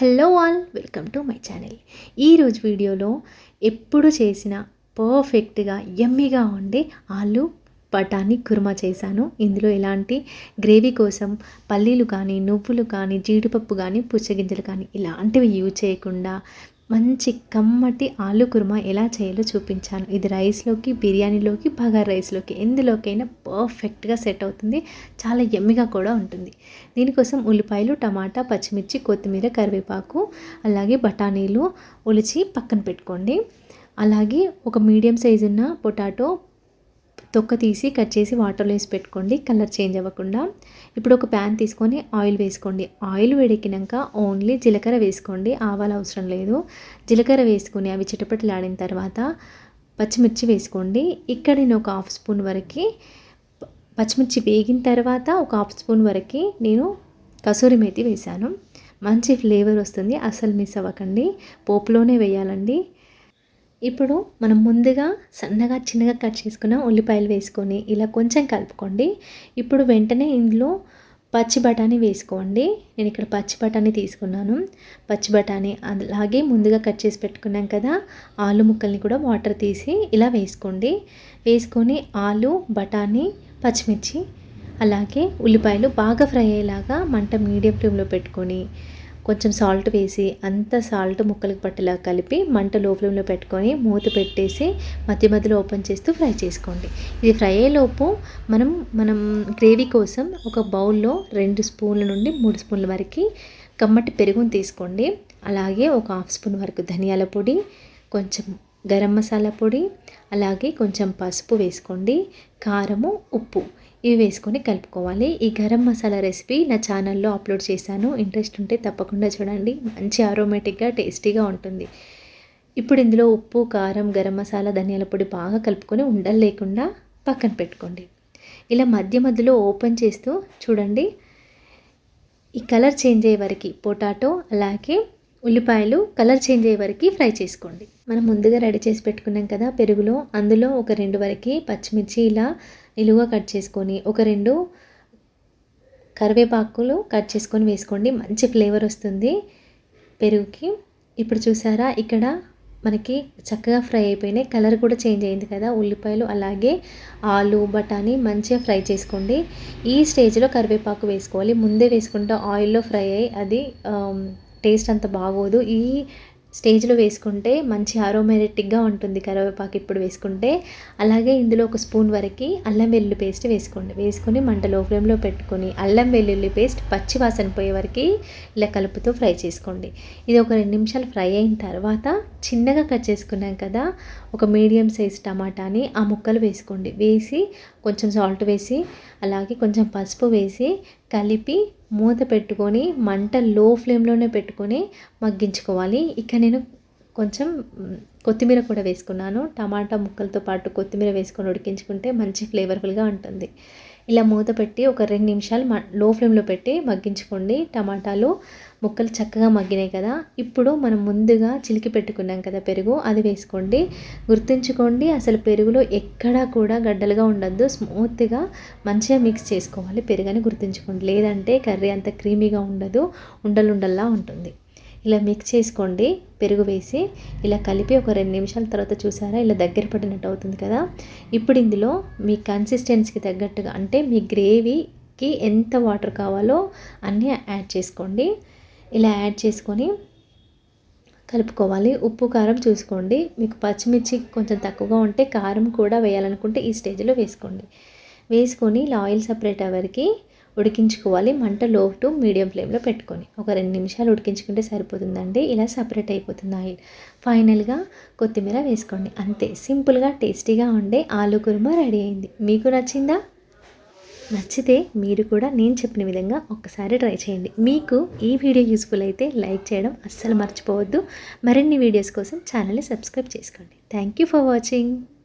Hello all welcome to my channel. ఈరోజు వీడియోలో ఎప్పుడు చేసిన పర్ఫెక్ట్గా ఎమ్మిగా ఉండే ఆలు బఠానీ కుర్మా చేశాను. ఇందులో ఎలాంటి గ్రేవీ కోసం పల్లీలు కానీ నువ్వులు కానీ జీడిపప్పు కానీ పుచ్చగింజలు కానీ ఇలాంటివి యూజ్ చేయకుండా మంచి కమ్మటి ఆలు కుర్మా ఎలా చేయాలో చూపించాను. ఇది రైస్లోకి బిర్యానీలోకి బగార్ రైస్లోకి ఎందులోకైనా పర్ఫెక్ట్గా సెట్ అవుతుంది. చాలా ఎమ్మిగా కూడా ఉంటుంది. దీనికోసం ఉల్లిపాయలు టమాటా పచ్చిమిర్చి కొత్తిమీర కరివేపాకు అలాగే బఠానీలు ఒలిచి పక్కన పెట్టుకోండి. అలాగే ఒక మీడియం సైజు ఉన్న పొటాటో తొక్క తీసి కట్ చేసి వాటర్లో వేసి పెట్టుకోండి. కలర్ చేంజ్ అవ్వకుండా ఇప్పుడు ఒక ప్యాన్ తీసుకొని ఆయిల్ వేసుకోండి. ఆయిల్ వేడెక్కినాక ఓన్లీ జీలకర్ర వేసుకోండి. ఆవాలు అవసరం లేదు. జీలకర్ర వేసుకొని అవి చిటపటలాడిన తర్వాత పచ్చిమిర్చి వేసుకోండి. ఇక్కడ నేను ఒక హాఫ్ స్పూన్ వరకు పచ్చిమిర్చి వేగిన తర్వాత ఒక హాఫ్ స్పూన్ వరకు నేను కసూరి మేతి వేశాను. మంచి ఫ్లేవర్ వస్తుంది. అసలు మిస్ అవ్వకండి. పోపులోనే వేయాలండి. ఇప్పుడు మనం ముందుగా సన్నగా చిన్నగా కట్ చేసుకున్న ఉల్లిపాయలు వేసుకొని ఇలా కొంచెం కలుపుకోండి. ఇప్పుడు వెంటనే ఇందులో పచ్చి బఠానీ వేసుకోండి. నేను ఇక్కడ పచ్చి బఠానీ తీసుకున్నాను. పచ్చి బఠానీ అలాగే ముందుగా కట్ చేసి పెట్టుకున్నాం కదా ఆలు ముక్కల్ని కూడా వాటర్ తీసి ఇలా వేసుకోండి. వేసుకొని ఆలు బఠానీ పచ్చిమిర్చి అలాగే ఉల్లిపాయలు బాగా ఫ్రై అయ్యేలాగా మంట మీడియం ఫ్లేమ్లో పెట్టుకొని కొంచెం సాల్ట్ వేసి అంత సాల్ట్ ముక్కలకు పట్టేలా కలిపి మంట లో ఫ్లేమ్లో పెట్టుకొని మూత పెట్టేసి మధ్య మధ్యలో ఓపెన్ చేస్తూ ఫ్రై చేసుకోండి. ఇది ఫ్రై అయ్యేలోపు మనం మనం గ్రేవీ కోసం ఒక బౌల్లో రెండు స్పూన్ల నుండి మూడు స్పూన్ల వరకు కమ్మటి పెరుగుని తీసుకోండి. అలాగే ఒక హాఫ్ స్పూన్ వరకు ధనియాల పొడి కొంచెం గరం మసాలా పొడి అలాగే కొంచెం పసుపు వేసుకోండి కారము ఉప్పు. ఇవి వేసుకొని కలుపుకోవాలి. ఈ గరం మసాలా రెసిపీ నా ఛానల్లో అప్లోడ్ చేశాను. ఇంట్రెస్ట్ ఉంటే తప్పకుండా చూడండి. మంచి ఆరోమేటిక్గా టేస్టీగా ఉంటుంది. ఇప్పుడు ఇందులో ఉప్పు కారం గరం మసాలా ధనియాల పొడి బాగా కలుపుకొని ఉండలు లేకుండా పక్కన పెట్టుకోండి. ఇలా మధ్య మధ్యలో ఓపెన్ చేస్తూ చూడండి. ఈ కలర్ చేంజ్ అయ్యే వరకు పొటాటో అలాగే ఉల్లిపాయలు కలర్ చేంజ్ అయ్యే వరకు ఫ్రై చేసుకోండి. మనం ముందుగా రెడీ చేసి పెట్టుకున్నాం కదా పెరుగులో అందులో ఒక రెండు వరకు పచ్చిమిర్చి ఇలా నిలువుగా కట్ చేసుకొని ఒక రెండు కరివేపాకులు కట్ చేసుకొని వేసుకోండి. మంచి ఫ్లేవర్ వస్తుంది పెరుగుకి. ఇప్పుడు చూసారా ఇక్కడ మనకి చక్కగా ఫ్రై అయిపోయినాయి. కలర్ కూడా చేంజ్ అయింది కదా ఉల్లిపాయలు అలాగే ఆలు బఠానీ మంచిగా ఫ్రై చేసుకోండి. ఈ స్టేజ్లో కరివేపాకు వేసుకోవాలి. ముందే వేసుకుంటే ఆయిల్లో ఫ్రై అయ్యి అది టేస్ట్ అంత బాగోదు. ఈ స్టేజ్లో వేసుకుంటే మంచి ఆరోమేటిక్గా ఉంటుంది కరివేపాకు ఇప్పుడు వేసుకుంటే. అలాగే ఇందులో ఒక స్పూన్ వరకు అల్లం వెల్లుల్లి పేస్ట్ వేసుకోండి. వేసుకొని మంట లో ఫ్లేమ్లో పెట్టుకొని అల్లం వెల్లుల్లి పేస్ట్ పచ్చి వాసన పోయే వరకు ఇలా కలుపుతూ ఫ్రై చేసుకోండి. ఇది ఒక రెండు నిమిషాలు ఫ్రై అయిన తర్వాత చిన్నగా కట్ చేసుకున్నాం కదా ఒక మీడియం సైజ్ టమాటాని ఆ ముక్కలు వేసుకోండి. వేసి కొంచెం సాల్ట్ వేసి అలాగే కొంచెం పసుపు వేసి కలిపి మూత పెట్టుకొని మంట లో ఫ్లేమ్లోనే పెట్టుకొని మగ్గించుకోవాలి. ఇక నేను కొంచెం కొత్తిమీర కూడా వేసుకున్నాను. టమాటా ముక్కలతో పాటు కొత్తిమీర వేసుకొని ఉడికించుకుంటే మంచి ఫ్లేవర్ఫుల్గా ఉంటుంది. ఇలా మూత పెట్టి ఒక రెండు నిమిషాలు లో ఫ్లేమ్లో పెట్టి మగ్గించుకోండి. టమాటాలు ముక్కలు చక్కగా మగ్గినాయి కదా. ఇప్పుడు మనం ముందుగా చిలికి పెట్టుకున్నాం కదా పెరుగు అది వేసుకోండి. గుర్తుంచుకోండి అసలు పెరుగులో ఎక్కడా కూడా గడ్డలుగా ఉండద్దు. స్మూత్గా మంచిగా మిక్స్ చేసుకోవాలి. పెరుగని గుర్తుంచుకోండి. లేదంటే కర్రీ అంత క్రీమీగా ఉండదు. ఉండలుండల్లా ఉంటుంది. ఇలా మిక్స్ చేసుకోండి పెరుగు వేసి ఇలా కలిపి ఒక రెండు నిమిషాల తర్వాత చూసారా ఇలా దగ్గర పడినట్టు అవుతుంది కదా. ఇప్పుడు ఇందులో మీ కన్సిస్టెన్సీకి తగ్గట్టుగా అంటే మీ గ్రేవీకి ఎంత వాటర్ కావాలో అన్నీ యాడ్ చేసుకోండి. ఇలా యాడ్ చేసుకొని కలుపుకోవాలి. ఉప్పు కారం చూసుకోండి. మీకు పచ్చిమిర్చి కొంచెం తక్కువగా ఉంటే కారం కూడా వేయాలనుకుంటే ఈ స్టేజ్లో వేసుకోండి. వేసుకొని ఇలా ఆయిల్ సపరేట్ అవ్వరికి ఉడికించుకోవాలి. మంట లో టు మీడియం ఫ్లేమ్లో పెట్టుకొని ఒక రెండు నిమిషాలు ఉడికించుకుంటే సరిపోతుందండి. ఇలా సపరేట్ అయిపోతుంది ఆయిల్. ఫైనల్గా కొత్తిమీర వేసుకోండి. అంతే. సింపుల్గా టేస్టీగా ఉండే ఆలు కుర్మా రెడీ అయింది. మీకు నచ్చిందా? నచ్చితే మీరు కూడా నేను చెప్పిన విధంగా ఒక్కసారి ట్రై చేయండి. మీకు ఈ వీడియో యూస్ఫుల్ అయితే లైక్ చేయడం అస్సలు మర్చిపోవద్దు. మరిన్ని వీడియోస్ కోసం ఛానల్ని సబ్స్క్రైబ్ చేసుకోండి. Thank you for watching.